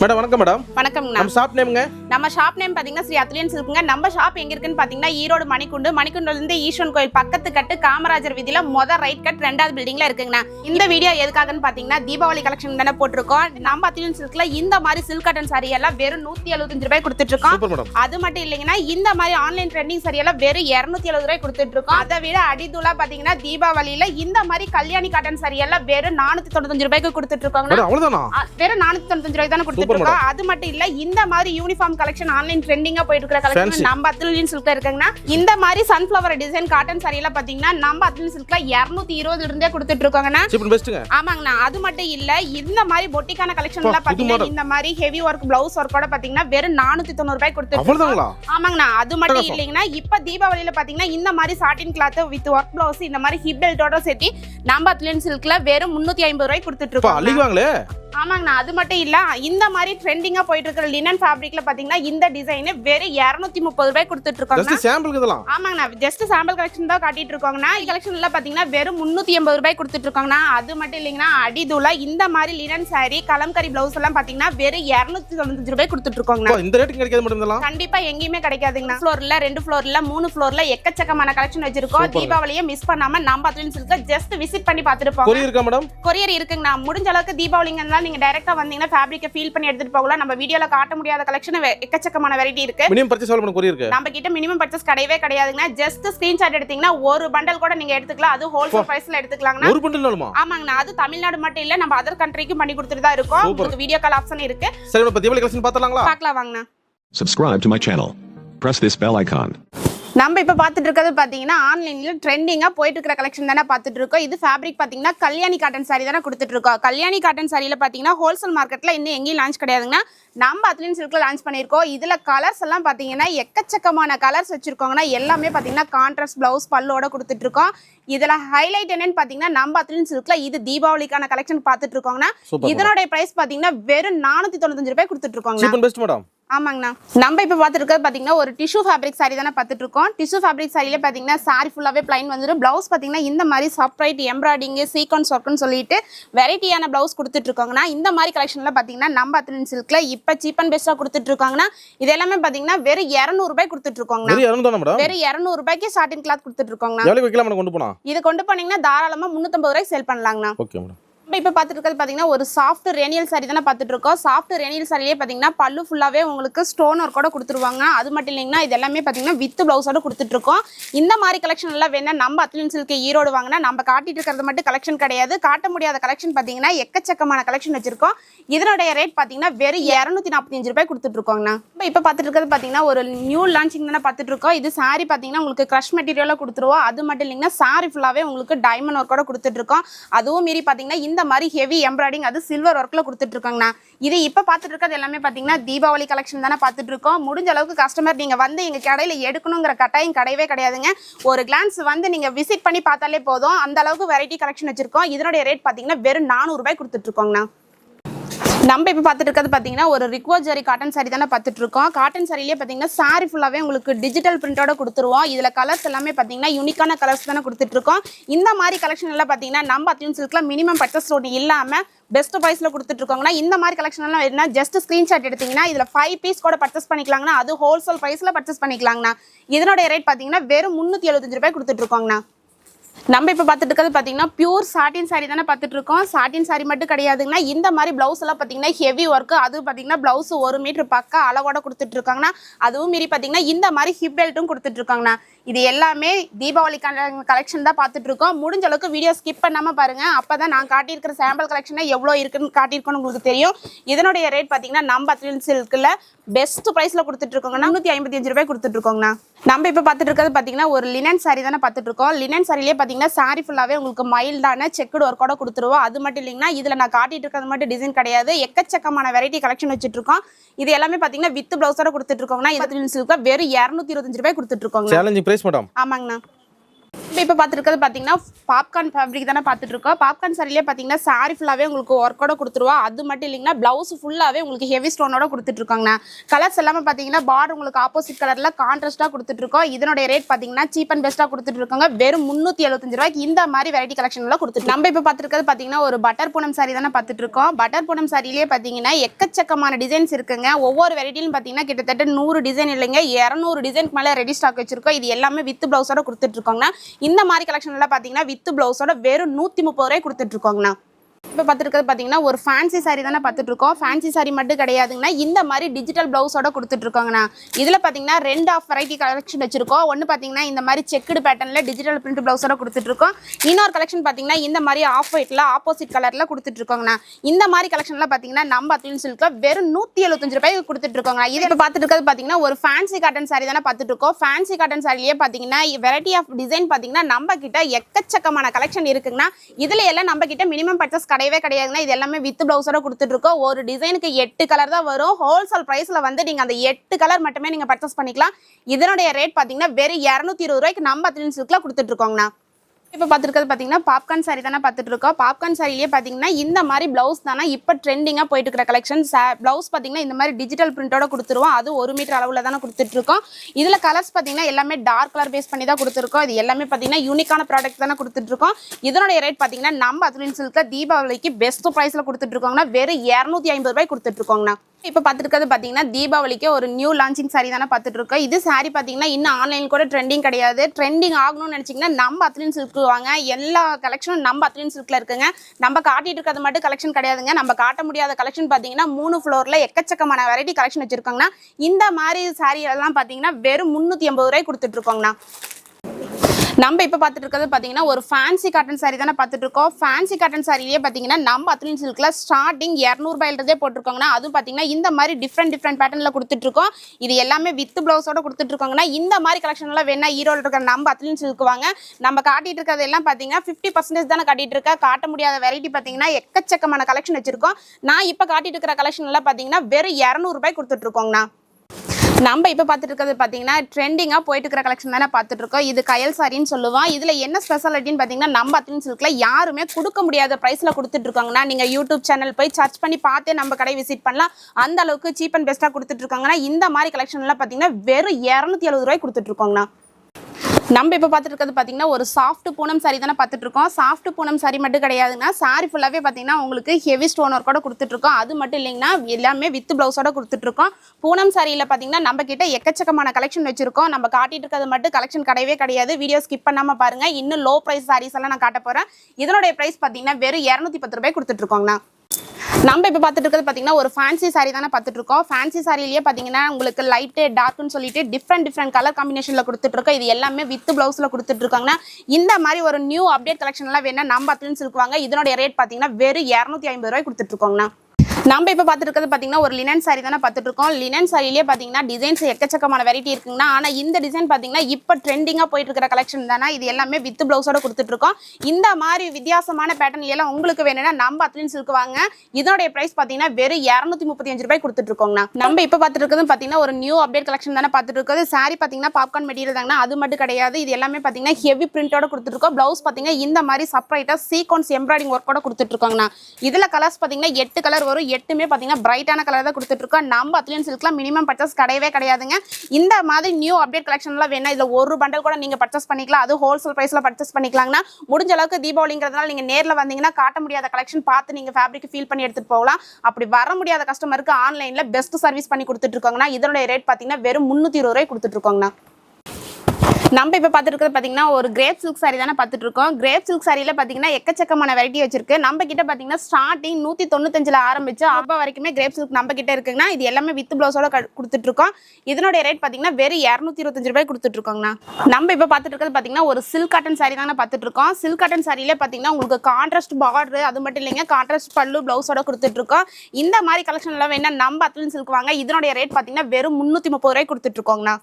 Madam வணக்கம் madam. வணக்கம்ண்ணா நம்ம ஷாப் நேமுங்க நம்ம ஷாப் நேம் பாத்தீங்கன்னா ஸ்ரீ அத்லியன்ஸ் இருக்குங்க நம்ம ஷாப் எங்க இருக்குன்னு பாத்தீங்கன்னா ஈரோடு மணிக்குண்டு. மணிக்குண்டுல இருந்து ஈஸ்வரன் கோயில் பக்கத்து கட்டு காமராஜர் வீதியில மொத ரைட் கட் ரெண்டாவது பில்டிங்ல இருக்குங்கண்ணா. இந்த வீடியோ எதுக்காகன்னு பாத்தீங்கன்னா தீபாவளி கலெக்ஷன் தானே போட்டிருக்கோம். நம்ம அத்லியன்ஸ் சில்க்ல இந்த மாதிரி சில்க் காட்டன் சாரி எல்லாம் வெறும் நூத்தி எழுபத்தஞ்சு ரூபாய் கொடுத்துட்டு இருக்கோம் அது மட்டும் இல்லைங்கன்னா இந்த மாதிரி ஆன்லைன் ட்ரெண்டிங் சரியெல்லாம் வெறும் இருநூத்தி எழுபது ரூபாய் கொடுத்துட்டு இருக்கோம் அதை விட அடிதூளா பாத்தீங்கன்னா தீபாவளியில இந்த மாதிரி கல்யாணி காட்டன் சரியெல்லாம் வெறும் நானூத்தி தொண்ணூத்தஞ்சு ரூபாய்க்கு கொடுத்துட்டு ஆ, வெறும் நானூத்தி தொண்ணூத்தஞ்சு ரூபாய் தானே கொடுத்துட்டு இருக்கோம் அது மட்டும் இல்ல இந்த மாதிரி யூனிஃபார்ம் கலெக்ஷன் ஆன்லைன் ட்ரெண்டிங்கா போயிட்டு இருக்கிற. கலெக்ஷன் நம்ம அத்லின் சில்க்ல இருக்குங்கன்னா இந்த மாதிரி சன்ஃபிளவர் டிசைன் காட்டன் எல்லாம் பாத்தீங்கன்னா நம்ம அத்லின் சில்க்ல இருநூத்தி இருபதுல இருந்தே கொடுத்துட்டு இருக்கோங்கண்ணா. ஆமாங்கண்ணா. அது மட்டும் இல்ல இந்த மாதிரி பொட்டிக்கான கலெக்ஷன் எல்லாம் புது பாத்தீங்கன்னா. இந்த மாதிரி ஹெவி ஒர்க் பிளவுஸ் ஒர்க்கோட பாத்தீங்கன்னா வெறும் நானூத்தி தொண்ணூறு ரூபாய் கொடுத்துட்டு ஆமாங்கண்ணா. அது மட்டும். இல்லைங்கன்னா இப்ப தீபாவளியில பாத்தீங்கன்னா இந்த மாதிரி satin cloth with work blouse இந்த மாதிரி ஹிப் பெல்ட்டோட சேர்த்து நம்ம அத்லின் சில்க்ல வெறும் முன்னூத்தி ஐம்பது ரூபாய் கொடுத்துட்டு இருக்கோம் ஆமாங்கண்ணா அது மட்டும் இல்ல இந்த மாதிரி ட்ரெண்டிங்கா போயிட்டு இருக்கிற லினன் ஃபேப்ரிக்ல பாத்தீங்கன்னா இந்த டிசைன் வெறும் 230 முப்பது ரூபாய் கொடுத்துட்டு இருக்கோங்க ஜஸ்ட் சாம்பிளுக்கு இதெல்லாம்? ஆமாங்கண்ணா ஜஸ்ட் சாம்பிள் கலெக்ஷன் தான் காட்டிட்டு இருக்கோங்கண்ணா. கலெக்ஷன்ல பாத்தீங்கன்னா வெறும் முன்னூத்தி எண்பது ரூபாய் கொடுத்துட்டு இருக்கோங்கண்ணா. அது மட்டும் இல்லைங்கன்னா அடிதூளா இந்த மாதிரி லினன் saree கலம்கரி பிளவுஸ் எல்லாம் பாத்தீங்கன்னா வெறும் 295 தொண்ணூத்தஞ்சு ரூபாய் கொடுத்துட்டு இருக்கோங்கண்ணா. இந்த ரேட்டுக்கு கிடைக்காது இதெல்லாம்? கண்டிப்பா எங்கேயுமே கிடைக்காதுங்கண்ணா. ஃப்ளோர்ல ரெண்டு ஃப்ளோர்ல மூணு ஃப்ளோர்ல எக்கச்சக்கமான கலெக்ஷன் வச்சிருக்கோம். தீபாவளியை மிஸ் பண்ணாம நம்ம அத்லின் சில்க ஜஸ்ட் விசிட் பண்ணி பார்த்துட்டு போங்க. கொரியர் இருக்கா மேடம் கொரியர் இருக்குங்கண்ணா. முடிஞ்ச அளவுக்கு தீபாவளிங்கன்னா நீங்க டைரக்டா வந்தீங்கன்னா ஃபேப்ரிக்கை ஃபீல் பண்ணி எடுத்துட்டு போகலாம். நம்ம வீடியோல காட்ட முடியாத கலெக்ஷன் எக்கச்சக்கமான வெரைட்டி இருக்கு. மினிமம் பர்ச்சேஸ் எவ்வளவு கொரியர் இருக்கு நம்ம கிட்ட மினிமம் பர்ச்சேஸ் கிடையவே கிடையாதுங்கண்ணா ஜஸ்ட் ஸ்கிரீன்ஷாட் எடுத்தீங்கன்னா ஒரு பண்டல் கூட நீங்க எடுத்துக்கலாம். அது ஹோல்சேல் பிரைஸ்ல எடுத்துக்கலாங்கண்ணா. ஒரு பண்டில் நாளுமா ஆமாங்கண்ணா. அது தமிழ்நாடு மட்டும் இல்ல நம்ம அதர் கண்ட்ரிக்கும் பண்ணி கொடுத்துட்டு தான் இருக்கோம். உங்களுக்கு வீடியோ கால் ஆப்ஷன் இருக்கு. சரி மேடம் இப்போ தீபாவளி கலெக்ஷன் பார்த்தலாங்களா பார்க்கலாம் வாங்கண்ணா. Subscribe to my channel. Press this bell icon. நம்ம இப்போ பார்த்துட்டு இருக்கிறது பார்த்தீங்கன்னா ஆன்லைனில் ட்ரெண்டிங்காக போயிட்டு இருக்கிற கலெக்ஷன் தானே பார்த்துட்டு இருக்கோம். இது ஃபேப்ரிக் பார்த்தீங்கன்னா கல்யாணி காட்டன் saree தானே கொடுத்துட்டு இருக்கோம். கல்யாணி காட்டன் சாரியில் பார்த்தீங்கன்னா ஹோல்சேல் மார்க்கெட்டில் இன்னும் எங்கேயும் லான்ச் கிடையாதுங்கன்னா நம்ம அத்லின் சில்கில் லான்ச் பண்ணியிருக்கோம். இதில் கலர்ஸ் எல்லாம் பார்த்தீங்கன்னா எக்கச்சக்கமான கலர்ஸ் வச்சிருக்கோங்கன்னா எல்லாமே பார்த்தீங்கன்னா கான்ட்ராஸ்ட் ப்ளவுஸ் பல்லோட கொடுத்துட்டு இருக்கோம். இதில் ஹைலைட் என்னன்னு பார்த்தீங்கன்னா நம்ம அத்லின் சில்கில் இது தீபாவளிக்கான கலெக்ஷன் பார்த்துட்டு இருக்கோங்கன்னா இதனுடைய பிரைஸ் பார்த்தீங்கன்னா வெறும் நானூற்றி தொண்ணூத்தஞ்சு ரூபாய் மேடம் ஆமாங்கண்ணா. நம்ம இப்போ பார்த்துட்டு இருக்கிறது பார்த்தீங்கன்னா ஒரு டிஷ்யூ ஃபேப்ரிக் saree தானே பார்த்துட்டு இருக்கோம். டிஷ்யூ ஃபேப்ரிக் சாரியில பார்த்தீங்கன்னா saree ஃபுல்லாகவே ப்ளைன் வந்துடும் ப்ளவுஸ் பார்த்தீங்கன்னா இந்த மாதிரி சப்ரைட் எம்ப்ராய்டிங்கு சீக்வன்ஸ் ஒர்க்குன்னு சொல்லிட்டு வெரைட்டியான ப்ளவுஸ் கொடுத்துட்டு இருக்காங்கன்னா இந்த மாதிரி கலெக்ஷனில் பார்த்தீங்கன்னா நம்ம அத்லின் சில்கில் இப்போ சீப் அண்ட் பெஸ்ட்டாக கொடுத்துட்டு இருக்காங்கன்னா இது எல்லாமே பார்த்தீங்கன்னா வெறும் இரநூறுபாய் கொடுத்துட்டு இருக்கோங்கண்ணா. வெறும் இரநூறுபாய்க்கு சாட்டின் கிளாத் போனா? இது கொண்டு போனீங்கன்னா தாராளமாக முந்நூற்றம்பது ரூபாய்க்கு சேல் பண்ணலாங்கண்ணா. Okay madam. நம்ம இப்போ பார்த்துட்டு இருக்கிறது பார்த்தீங்கன்னா ஒரு சாஃப்ட் ரெனியல் சாரி தானே பார்த்துட்டு இருக்கோம் சாஃப்ட் ரெனியல் சாரிலே பார்த்தீங்கன்னா பல்லு ஃபுல்லாகவே உங்களுக்கு ஸ்டோன் ஒர்க்கோட கொடுத்துருவாங்க. அது மட்டும் இல்லைங்கன்னா இது எல்லாமே பார்த்தீங்கன்னா வித் ப்ளவுஸோட கொடுத்துட்ருக்கோம் இந்த மாதிரி கலெக்ஷன் எல்லாம் வேணா நம்ம அத்லின் சில்க்கு ஈரோடு வாங்கினா நம்ம காட்டிட்டு இருக்கிறது மட்டும் கலெக்ஷன் கிடையாது. காட்ட முடியாத கலெக்ஷன் பார்த்தீங்கன்னா எக்கச்சக்கமான கலெக்ஷன் வச்சிருக்கோம். இதனுடைய ரேட் பார்த்தீங்கன்னா வெறும் இரநூத்தி நாற்பத்தஞ்சு ரூபாய் கொடுத்துட்டு இருக்கோங்கண்ணா நம்ம இப்போ பார்த்துட்டு இருக்கிறது பார்த்தீங்கன்னா ஒரு நியூ லான்ச்சிங் தானே பார்த்துட்டு இருக்கோம் இது சாரி பார்த்தீங்கன்னா உங்களுக்கு க்ரஷ் மெட்டீரியலாக கொடுத்துருவோம். அது மட்டும் இல்லைங்கன்னா சாரி ஃபுல்லாகவே உங்களுக்கு டைமண்ட் ஒர்க்கோட கொடுத்துட்ருக்கோம் அதுவும் மீறி பார்த்தீங்கன்னா இந்த மாதிரி ஹெவி எம்ப்ராய்டிங் அது சில்வர் ஒர்க்கில் கொடுத்துட்ருக்கோங்கண்ணா. இது இப்போ பார்த்துட்டு இருக்கிறது எல்லாமே பார்த்தீங்கன்னா தீபாவளி கலெக்ஷன் தானே பார்த்துட்டு இருக்கோம் முடிஞ்ச அளவுக்கு கஸ்டமர் நீங்கள் வந்து எங்கள் கடையில் எடுக்கணுங்கிற கட்டாயம் கிடையவே கிடையாதுங்க. ஒரு கிளான்ஸ் வந்து நீங்கள் விசிட் பண்ணி பார்த்தாலே போதும். அந்த அளவுக்கு வெரைட்டி கலெக்ஷன் வச்சிருக்கோம். இதனுடைய ரேட் பார்த்தீங்கன்னா வெறும் நானூறுபாய் கொடுத்துட்ருக்கோங்கண்ணா. நம்ம இப்போ பார்த்துட்டு இருக்கிறது பார்த்தீங்கன்னா ஒரு ரிக்வோ ஜரி காட்டன் சாரி தானே பார்த்துட்டு இருக்கோம். காட்டன் சாரிலேயே பார்த்தீங்கன்னா சாரி ஃபுல்லாகவே உங்களுக்கு டிஜிட்டல் பிரிண்டோட கொடுத்துருவோம். இதில் கலர்ஸ் எல்லாமே பார்த்தீங்கன்னா யூனிக்கான கலர்ஸ் தானே கொடுத்துட்ருக்கோம் இந்த மாதிரி கலெக்ஷன் எல்லாம் பார்த்தீங்கன்னா நம்ம அத்லின் சில்கில் மினிமம் பர்ச்சஸ் ரோடு இல்லாமல் பெஸ்ட் ப்ரைஸில் கொடுத்துட்ருக்கோங்கன்னா இந்த மாதிரி கலெக்ஷன்லாம் வேணும்னா ஜஸ்ட் ஸ்க்ரீன்ஷாட் எடுத்தீங்கன்னா இதில் ஃபைவ் பீஸ் கூட பர்ச்சேஸ் பண்ணிக்கலாங்கண்ணா. அது ஹோல்சேல் ப்ரைஸில் பர்ச்சேஸ் பண்ணிக்கலாங்கண்ணா. இதனுடைய ரேட் பார்த்தீங்கன்னா வெறும் முந்நூற்றி எழுபத்தஞ்சு ரூபாய் கொடுத்துட்ருக்கோங்கண்ணா நம்ம இப்போ பார்த்துட்டு இருக்கிறது பார்த்தீங்கன்னா பியூர் சாட்டின் சாரி தானே பார்த்துட்டு இருக்கோம். சாட்டின் சாரி மட்டும் கிடையாதுங்கன்னா இந்த மாதிரி ப்ளவுஸ் எல்லாம் பார்த்தீங்கன்னா ஹெவி ஒர்க்கு அது பார்த்தீங்கன்னா ப்ளவுஸ் ஒரு மீட்டர் பக்கா அளவோட கொடுத்துட்டு இருக்காங்கன்னா அதுவும் மீறி பார்த்தீங்கன்னா இந்த மாதிரி ஹிப் பெல்ட்டும் கொடுத்துட்டு இருக்காங்கண்ணா. இது எல்லாமே தீபாவளி கலெக்ஷன் தான் பார்த்துட்டு இருக்கோம் முடிஞ்ச அளவுக்கு வீடியோ ஸ்கிப் பண்ணாம பாருங்க. அப்பதான் நான் காட்டியிருக்கிற சாம்பிள் கலெக்ஷனே எவ்வளோ இருக்குன்னு காட்டியிருக்கோன்னு உங்களுக்கு தெரியும். இதனுடைய ரேட் பார்த்தீங்கன்னா நம்ம அத்லின் சில்கில் பெஸ்ட் ப்ரைஸில் கொடுத்துட்ருக்கோங்கண்ணா. நூற்றி ஐம்பத்தி அஞ்சு ரூபாய் கொடுத்துட்ருக்கோங்கண்ணா. நம்ம இப்போ பார்த்துட்டு இருக்கிறது பார்த்தீங்கன்னா ஒரு லினன் சாரி தானே பார்த்துட்டு இருக்கோம் லினன் சாரிலே பார்த்தீங்கன்னா சாரி ஃபுல்லாகவே உங்களுக்கு மைல்டான செக்குடு ஒர்க்கோட கொடுத்துருவோம். அது மட்டும் இல்லைங்கன்னா இதில் நான் காட்டிட்டு இருக்கிறது மட்டும் டிசைன் கிடையாது. எக்கச்சக்கமான வெரைட்டி கலெக்ஷன் வச்சுட்டு இருக்கோம் இது எல்லாமே பார்த்தீங்கன்னா வித் ப்ளவுஸோட கொடுத்துட்டு இருக்கோங்கண்ணா இது வெறும் இரநூத்தி இருபத்தஞ்சு ரூபாய் கொடுத்துட்டு இருக்கோங்க சேலஞ்சிங் மேடம் ஆமாங்கண்ணா. நம்ம இப்போ பார்த்துருக்கிறது பார்த்தீங்கன்னா பாப்கார்ன் ஃபேப்ரிக் தானே பார்த்துட்ருக்கோம் பாப்கார்ன் சாரிலே பார்த்தீங்கன்னா சாரி ஃபுல்லாகவே உங்களுக்கு ஒர்க்கோட கொடுத்துருவா. அது மட்டும் இல்லைங்கன்னா ப்ளவுஸ் ஃபுல்லாகவே உங்களுக்கு ஹெவி ஸ்டோனோட கொடுத்துட்ருக்காங்கண்ணா கலர்ஸ் எல்லாமே பார்த்தீங்கன்னா பார்டர் உங்களுக்கு ஆப்போசிட் கலரில் கான்ட்ராஸ்ட்டாக கொடுத்துட்ருக்கோம் இதனுடைய ரேட் பார்த்தீங்கன்னா சீப் அண்ட் பெஸ்ட்டாக கொடுத்துட்ருக்காங்க வெறும் முந்நூற்றி எழுபத்தஞ்சு ரூபாய்க்கு இந்த மாதிரி வெரைட்டி கலெக்ஷன்லாம் கொடுத்துட்டு நம்ம இப்போ பார்த்துருக்கிறது பார்த்தீங்கன்னா ஒரு பட்டர் பூனம் சாரி தானே பார்த்துட்ருக்கோம் பட்டர் பூனம் சாரிலேயே பார்த்தீங்கன்னா எக்கச்சக்கமான டிசைன்ஸ் இருக்குங்க. ஒவ்வொரு வெரைட்டிலும் பார்த்தீங்கன்னா கிட்டத்தட்ட நூறு டிசைன் இல்லைங்க. இரநூறு டிசைனுக்கு மேலே ரெடி ஸ்டாக் வச்சிருக்கோம். இது எல்லாமே வித் ப்ளவுஸோட கொடுத்துட்ருக்கோங்கண்ணா இந்த மாதிரி கலெக்ஷன் எல்லாம் பார்த்தீங்கன்னா வித் ப்ளவுஸோட வெறும் நூற்றி முப்பது ரூபாய் கொடுத்துட்ருக்கோங்கண்ணா இப்போ பார்த்துருக்கிறது பார்த்தீங்கன்னா ஒரு ஃபேன்சி சாரீ தானே பார்த்துட்ருக்கோம் ஃபேன்சி saree மட்டும் கிடையாதுங்கண்ணா. இந்த மாதிரி டிஜிட்டல் ப்ளவுஸோட கொடுத்துட்ருக்கோங்கண்ணா இதில் பார்த்தீங்கன்னா ரெண்டு ஆஃப் வெரைட்டி கலெக்ஷன் வச்சுருக்கோம். ஒன்று பார்த்தீங்கன்னா இந்த மாதிரி செக்குடு பேட்டர்னில் டிஜிட்டல் பிரிண்ட் ப்ளவுஸோட கொடுத்துட்ருக்கோம் இன்னொரு கலெக்ஷன் பார்த்தீங்கன்னா இந்த மாதிரி ஆஃப் ஒயிட்டில் ஆப்போசிட் கலரில் கொடுத்துட்ருக்கோங்கண்ணா இந்த மாதிரி கலெக்ஷன்லாம் பார்த்தீங்கன்னா நம்ம அத்லின் சில்கில் வெறும் நூற்றி எழுபத்தஞ்சு ரூபாய்க்கு கொடுத்துட்ருக்கோங்கண்ணா இது இப்போ பார்த்துட்டு இருக்கிறது பார்த்தீங்கன்னா ஒரு ஃபேன்சி காட்டன் சாரீ தானே பார்த்துட்ருக்கோம் ஃபேன்சி காட்டன் சாரிலேயே பார்த்தீங்கன்னா வெரைட்டி ஆஃப் டிசைன் பார்த்தீங்கன்னா நம்ம கிட்ட எக்கச்சக்கமான கலெக்ஷன் இருக்குங்கன்னா இதுல எல்லாம் நம்ம கிட்ட மினிமம் பர்ச்சேஸ் கிடையவே கிடையாதுங்க. இது எல்லாமே வித் பிளவுஸோட கொடுத்துட்ருக்கோம். ஒரு டிசைனுக்கு எட்டு கலர் தான் வரும். ஹோல்சேல் ப்ரைஸில் வந்து நீங்க அந்த எட்டு கலர் மட்டுமே நீங்க பர்ச்சேஸ் பண்ணிக்கலாம். இதனுடைய ரேட் பாத்தீங்கன்னா வெறும் இரநூத்தி இருபது ரூபாய்க்கு நம்ம அத்லின் சில்க்ல கொடுத்துட்ருக்கோங்கண்ணா. இப்போ பார்த்துருக்கிறது பார்த்தீங்கன்னா பாப்கார்ன் சாரி தானே பார்த்துட்டு இருக்கோம் பாப்கார்ன் சாரிலேயே பார்த்தீங்கன்னா இந்த மாதிரி ப்ளவுஸ் தானே இப்போ ட்ரெண்டிங்காக போயிட்டு இருக்கிற கலெக்ஷன் ப்ளவுஸ் பார்த்தீங்கன்னா இந்த மாதிரி டிஜிட்டல் பிரிண்டோட கொடுத்துருவோம். அது ஒரு மீட்டர் அளவில் தானே கொடுத்துட்ருக்கோம் இதில் கலர்ஸ் பார்த்தீங்கன்னா எல்லாமே டார்க் கலர் பேஸ் பண்ணி தான் கொடுத்துருக்கோம். இது எல்லாமே பார்த்தீங்கன்னா யூனிக்கான ப்ராடக்ட் தானே கொடுத்துட்ருக்கோம் இதனுடைய ரேட் பார்த்தீங்கன்னா நம்ம அதுலின் சில்க்கை தீபாவளிக்கு பெஸ்ட் ப்ரைஸில் கொடுத்துட்ருக்கோங்கன்னா வெறும் இரநூத்தி ஐம்பது ரூபாய் கொடுத்துட்ருக்கோங்கண்ணா இப்போ பார்த்துருக்கிறது பார்த்தீங்கன்னா தீபாவளிக்கு ஒரு நியூ லான்ச்சிங் சாரி தானே பார்த்துட்டு இருக்கோம் இது சாரி பார்த்தீங்கன்னா இன்னும் ஆன்லைன் கூட ட்ரெண்டிங் கிடையாது. ட்ரெண்டிங் ஆகணும்னு நினச்சிங்கன்னா நம்ம அத்லின் சில்க்கு வாங்க. எல்லா கலெக்ஷனும் நம்ம அத்லின் சில்கில் இருக்குங்க. நம்ம காட்டிட்டு இருக்கிறது மட்டும் கலெக்ஷன் கிடையாதுங்க. நம்ம காட்ட முடியாத கலெக்ஷன் பார்த்தீங்கன்னா மூணு ஃப்ளோரில் எக்கச்சக்கமான வெரைட்டி கலெக்ஷன் வச்சுருக்கோங்கண்ணா. இந்த மாதிரி சாரியெல்லாம் பார்த்தீங்கன்னா வெறும் முந்நூற்றி எண்பது ரூபாய் கொடுத்துட்ருக்கோங்கண்ணா நம்ம இப்போ பார்த்துட்டு இருக்கிறது பார்த்தீங்கன்னா ஒரு ஃபேன்சி காட்டன் சாரீ தானே பார்த்துட்டு இருக்கோம். ஃபேன்சி காட்டன் சாரிலேயே பார்த்தீங்கன்னா நம்ம அத்லின் சில்கில் ஸ்டார்டிங் இரநூறுபாயிலிருந்தே போட்டிருக்கோங்கன்னா அதுவும் பார்த்தீங்கன்னா இந்த மாதிரி டிஃப்ரெண்ட் டிஃப்ரெண்ட் பேட்டர்னில் கொடுத்துட்ருக்கோம் இது எல்லாமே வித் ப்ளவுஸோட கொடுத்துட்ருக்கோங்கன்னா இந்த மாதிரி கலெக்ஷன்லாம் வேணா ஈரோடு இருக்கிற நம்ம அத்லின் சில்க் வாங்க. நம்ம காட்டிட்டு இருக்கிறது எல்லாம் பார்த்தீங்கன்னா ஃபிஃப்டி பர்சன்டேஜ் தானே காட்டிட்டு இருக்கா. காட்ட முடியாத வெரைட்டி பார்த்தீங்கன்னா எக்கச்சக்கமான கலெக்ஷன் வச்சிருக்கோம். நான் இப்போ காட்டிட்டு இருக்கிற கலெக்ஷன் எல்லாம் பார்த்தீங்கன்னா வெறும் இரநூறுபாய் கொடுத்துட்ருக்கோங்கண்ணா நம்ம இப்போ பார்த்துட்டு இருக்கிறது பார்த்தீங்கன்னா ட்ரெண்டிங்காக போயிட்டு இருக்கிற கலெக்ஷன் தானே பார்த்துட்டு இருக்கோம். இது கயல் சாரின்னு சொல்லுவான். இதில் என்ன ஸ்பெஷாலிட்டின்னு பார்த்தீங்கன்னா நம்ம அத்தின் சில்கில் யாருமே கொடுக்க முடியாத ப்ரைஸில் கொடுத்துட்டு இருக்காங்கன்னா நீங்கள் யூடியூப் சேனல் போய் சர்ச் பண்ணி பார்த்தே நம்ம கடை விசிட் பண்ணலாம். அந்த அளவுக்கு சீப் அண்ட் பெஸ்ட்டாக கொடுத்துட்டு இருக்காங்கன்னா இந்த மாதிரி கலெக்ஷன்லாம் பார்த்தீங்கன்னா வெறும் இரநூத்தி எழுபது ரூபாய் கொடுத்துட்டு இருக்காங்கண்ணா. நம்ம இப்போ பார்த்துட்டு இருக்கிறது பார்த்தீங்கன்னா ஒரு சாஃப்ட் பூனம் சாரி தானே பார்த்துட்டு இருக்கோம். சாஃப்ட் பூனம் சாரி மட்டும் கிடையாதுன்னா சாரி ஃபுல்லாகவே பார்த்தீங்கன்னா உங்களுக்கு ஹெவி ஸ்டோன் ஒர்க்கோட கொடுத்துட்ருக்கோம் அது மட்டும் இல்லைங்கன்னா எல்லாமே வித் ப்ளவுஸோட கொடுத்துட்ருக்கோம் பூனம் சாரியில் பார்த்தீங்கன்னா நம்ம கிட்ட எக்கச்சக்கமான கலெக்ஷன் வச்சிருக்கோம். நம்ம காட்டிட்டு இருக்கிறது மட்டும் கலெக்ஷன் கிடையவே கிடையாது. வீடியோ ஸ்கிப் பண்ணாமல் பாருங்க. இன்னும் லோ ப்ரைஸ் சாரீஸ் எல்லாம் நான் காட்ட போகிறேன் இதனுடைய ப்ரைஸ் பார்த்தீங்கன்னா வெறும் இரநூத்தி பத்து ரூபாய் கொடுத்துட்ருக்கோங்கண்ணா நம்ம இப்போ பார்த்துட்டு இருக்கிறது பார்த்தீங்கன்னா ஒரு ஃபேன்சி saree தானே பார்த்துட்டு இருக்கோம். ஃபேன்சி சாரிலேயே பார்த்தீங்கன்னா உங்களுக்கு லைட்டு டார்க்னு சொல்லிட்டு டிஃப்ரெண்ட் டிஃப்ரெண்ட் கலர் காம்பினேஷனில் கொடுத்துட்ருக்கோம் இது எல்லாமே வித் ப்ளவுஸில் கொடுத்துட்ருக்காங்கன்னா இந்த மாதிரி ஒரு நியூ அப்டேட் கலெக்ஷன்லாம் வேணால் நம்ம அத்லின் சொல்லுவாங்க இதனுடைய ரேட் பார்த்தீங்கன்னா வெறும் இரநூத்தி ஐம்பது ரூபாய் கொடுத்துட்ருக்கோங்கண்ணா நம்ம இப்போ பார்த்துருக்கிறது பார்த்தீங்கன்னா ஒரு லினன் சாரி தானே பார்த்துட்டு இருக்கோம் லினன் சாரிலே பார்த்தீங்கன்னா டிசைன்ஸ் எக்கச்சக்கமான வெரைட்டி இருக்குங்கண்ணா. ஆனால் இந்த டிசைன் பார்த்தீங்கன்னா இப்போ ட்ரெண்டிங்காக போயிட்டு இருக்கிற கலெக்ஷன் தானே இது எல்லாமே வித் ப்ளவுஸோட கொடுத்துட்ருக்கோம் இந்த மாதிரி வித்தியாசமான பேட்டர்ன் எல்லாம் உங்களுக்கு வேணும்னா நம்ம அத்லின்ஸ் இருக்குவாங்க வாங்க. இதனுடைய பார்த்தீங்கன்னா வெறும் இரநூத்தி முப்பத்தி அஞ்சு ரூபாய் கொடுத்துட்ருக்கோங்கண்ணா நம்ம இப்போ பார்த்துருக்கிறது பார்த்தீங்கன்னா ஒரு நியூ அப்டேட் கலெக்ஷன் தானே பார்த்துட்டு இருக்கிறது சாரி பார்த்தீங்கன்னா பாப்கார்ன் மெட்டீரியல் தாங்கன்னா அது மட்டும் கிடையாது. இது எல்லாமே பார்த்தீங்கன்னா ஹெவி பிரிண்டோட கொடுத்துருக்கோம் ப்ளவுஸ் பார்த்தீங்கன்னா இந்த மாதிரி செப்பரேட்டாக சீக்வன்ஸ் எம்ப்ராய்டிங் ஒர்க்கோட கொடுத்துட்ருக்காங்கண்ணா இதில் கலர்ஸ் பார்த்தீங்கன்னா எட்டு கலர் வரும். எட்டுமே பார்த்தீங்கன்னா பிரைட்டான கலர் தான் கொடுத்துட்ருக்கோம். நம்ம அத்லியன் சில்க்லாம் மினிமம் பர்ச்சேஸ் கிடையவே கிடையாதுங்க. இந்த மாதிரி நியூ அப்டேட் கலெக்ஷன்லாம் வேணும் இதில் ஒரு பண்டல் கூட நீங்கள் பர்ச்சேஸ் பண்ணிக்கலாம். அது ஹோல்சேல் ப்ரைஸில் பர்ச்சேஸ் பண்ணிக்கலாங்கன்னா முடிஞ்ச அளவுக்கு தீபாவளிங்கிறதுனால நீங்கள் நேரில் வந்தீங்கன்னா காட்ட முடியாத கலெக்ஷன் பார்த்து நீங்கள் ஃபேப்ரிக் ஃபீல் பண்ணி எடுத்துகிட்டு போகலாம். அப்படி வர முடியாத கஸ்டமருக்கு ஆன்லைனில் பெஸ்ட் சர்வீஸ் பண்ணி கொடுத்துட்ருக்காங்கன்னா இதனுடைய ரேட் பார்த்தீங்கன்னா வெறும் முந்நூற்றி இருபது ரூபாய் கொடுத்துட்ருக்கோங்கண்ணா. நம்ம இப்போ பார்த்துட்டு பார்த்தீங்கன்னா ஒரு கிரேப் சில்க் சாரி தானே பார்த்துட்டு இருக்கோம் கிரேப் சில்க் சாரியில் பார்த்தீங்கன்னா எக்கச்சக்கமான வெரைட்டி வச்சிருக்கு. நம்ம கிட்ட பார்த்தீங்கன்னா ஸ்டார்டிங் நூற்றி தொண்ணூத்தஞ்சில் ஆரம்பிச்சு அப்போ வரைக்குமே கிரேப் சில்க் நம்ம கிட்ட இருக்குங்கன்னா இது எல்லாமே வித் ப்ளவுஸோட கொடுத்துட்டு இருக்கோம் இதனுடைய ரேட் பார்த்தீங்கன்னா வெறும் இரநூத்தி இருபத்தஞ்சு ரூபாய் கொடுத்துட்டு இருக்கோங்கண்ணா நம்ம இப்போ பார்த்துட்டு இருக்கிறது பார்த்தீங்கன்னா ஒரு சில்க் காட்டன் சாரி தானே பார்த்துட்டு இருக்கோம் சில்க் காட்டன் சாரியில் பார்த்தீங்கன்னா உங்களுக்கு கான்ட்ராஸ்ட் பார்டர் அது மட்டும் இல்லைங்க கான்ட்ராஸ்ட் பல்லு ப்ளவுஸோட கொடுத்துட்டு இருக்கோம் இந்த மாதிரி கலெக்ஷன் எல்லாம் நம்ம அத்லன் சில்க் வாங்க. இதனுடைய ரேட் பார்த்தீங்கன்னா வெறும் முந்நூற்றி முப்பது ரூபாய் கொடுத்துட்டு இருக்கோங்கண்ணா